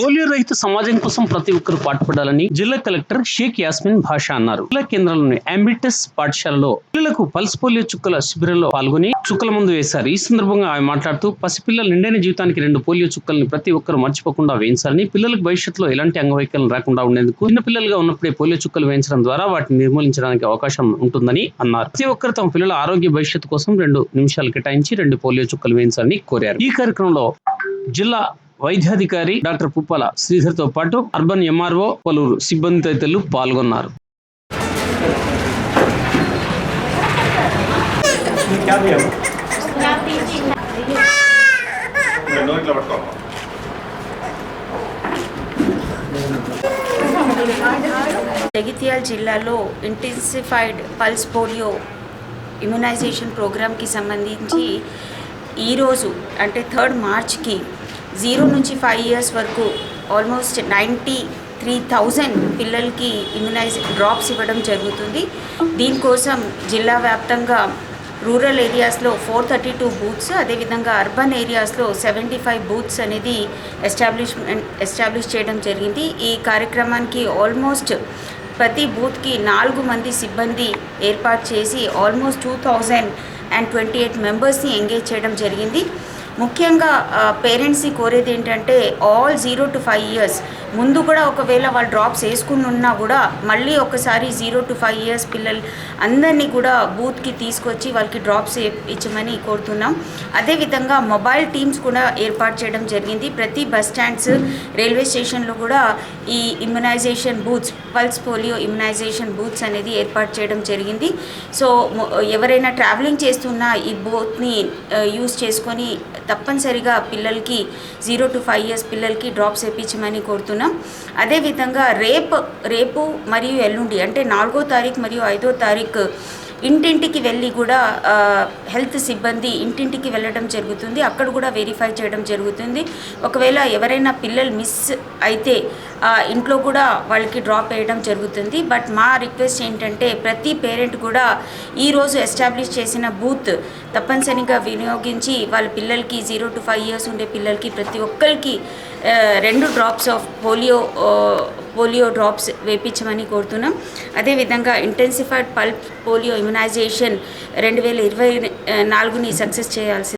Polio రహిత సమాజం కోసం ప్రతి ఒక్కరు పాటుపడాలని జిల్లా కలెక్టర్ షేక్ యాస్మిన్ భాష అన్నారు. జిల్లా కేంద్రంలోని అంబిటస్ పాఠశాలలో పిల్లలకు పల్స్ పోలియో చుక్కల శిబిరంలో పాల్గొని చుక్కల మందు వేశారు. ఈ సందర్భంగా ఆమె మాట్లాడుతూ పసిపిల్లల నిండైన జీవితానికి రెండు పోలియో చుక్కల్ని ప్రతి ఒక్కరు మర్చిపోకుండా వేయించాలని పిల్లలకు భవిష్యత్తులో ఎలాంటి అంగవైకల్యం రాకుండా ఉండేందుకు చిన్న పిల్లలుగా ఉన్నప్పుడే పోలియో చుక్కలు వేయించడం ద్వారా వాటిని నిర్మూలించడానికి అవకాశం ఉంటుందని అన్నారు. ప్రతి ఒక్కరు తమ పిల్లల ఆరోగ్య భవిష్యత్తు కోసం రెండు నిమిషాలు కేటాయించి రెండు పోలియో చుక్కలు వేయించాలని కోరారు. ఈ కార్యక్రమంలో జిల్లా వైద్యాధికారి డాక్టర్ పుప్పల శ్రీధర్తో పాటు అర్బన్ ఎంఆర్ఓ పలువురు సిబ్బంది తదితరులు పాల్గొన్నారు. జగిత్యాల జిల్లాలో ఇంటెన్సిఫైడ్ పల్స్ పోలియో ఇమ్యునైజేషన్ ప్రోగ్రామ్కి సంబంధించి ఈరోజు అంటే థర్డ్ మార్చ్కి జీరో నుంచి ఫైవ్ ఇయర్స్ వరకు ఆల్మోస్ట్ నైంటీ త్రీ థౌజండ్ పిల్లలకి ఇమ్యునైజ్ డ్రాప్స్ ఇవ్వడం జరుగుతుంది. దీనికోసం జిల్లా వ్యాప్తంగా రూరల్ ఏరియాస్లో ఫోర్ థర్టీ టూ బూత్స్ అదేవిధంగా అర్బన్ ఏరియాస్లో సెవెంటీ ఫైవ్ బూత్స్ అనేది ఎస్టాబ్లిష్మెంట్ ఎస్టాబ్లిష్ చేయడం జరిగింది. ఈ కార్యక్రమానికి ఆల్మోస్ట్ ప్రతి బూత్కి నాలుగు మంది సిబ్బంది ఏర్పాటు చేసి almost two thousand and twenty eight మెంబర్స్ని ఎంగేజ్ చేయడం జరిగింది. ముఖ్యంగా పేరెంట్స్ని కోరేది ఏంటంటే all zero to five years ముందు కూడా ఒకవేళ వాళ్ళు డ్రాప్స్ వేసుకుని ఉన్నా కూడా మళ్ళీ ఒకసారి జీరో టు ఫైవ్ ఇయర్స్ పిల్లలు అందరినీ కూడా బూత్కి తీసుకొచ్చి వాళ్ళకి డ్రాప్స్ ఇచ్చమని కోరుతున్నాం. అదేవిధంగా మొబైల్ టీమ్స్ కూడా ఏర్పాటు చేయడం జరిగింది. ప్రతి బస్ స్టాండ్స్ రైల్వే స్టేషన్లో కూడా ఈ immunization booths pulse polio immunization booths అనేది ఏర్పాటు చేయడం జరిగింది. సో ఎవరైనా ట్రావెలింగ్ చేస్తున్నా ఈ బూత్ని యూస్ చేసుకొని తప్పనిసరిగా పిల్లలకి జీరో టు ఫైవ్ ఇయర్స్ పిల్లలకి డ్రాప్స్ వేయించమని కోరుతున్నాం. అదేవిధంగా రేపు రేపు మరియు ఎల్లుండి అంటే నాలుగో తారీఖు మరియు ఐదో తారీఖు ఇంటింటికి వెళ్ళి కూడా హెల్త్ సిబ్బంది ఇంటింటికి వెళ్ళడం జరుగుతుంది. అక్కడ కూడా వెరిఫై చేయడం జరుగుతుంది. ఒకవేళ ఎవరైనా పిల్లలు మిస్ అయితే ఇంట్లో కూడా వాళ్ళకి డ్రాప్ వేయడం జరుగుతుంది. బట్ మా రిక్వెస్ట్ ఏంటంటే ప్రతి పేరెంట్ కూడా ఈరోజు ఎస్టాబ్లిష్ చేసిన బూత్ తప్పనిసరిగా వినియోగించి వాళ్ళ పిల్లలకి జీరో టు ఫైవ్ ఇయర్స్ ఉండే పిల్లలకి ప్రతి ఒక్కరికి రెండు drops of polio polio drops వేయించమని కోరుతున్నాం. అదేవిధంగా ఇంటెన్సిఫైడ్ పల్ప్ పోలియో ఇమ్యునైజేషన్ రెండు వేల ఇరవై నాలుగుని సక్సెస్ చేయాల్సి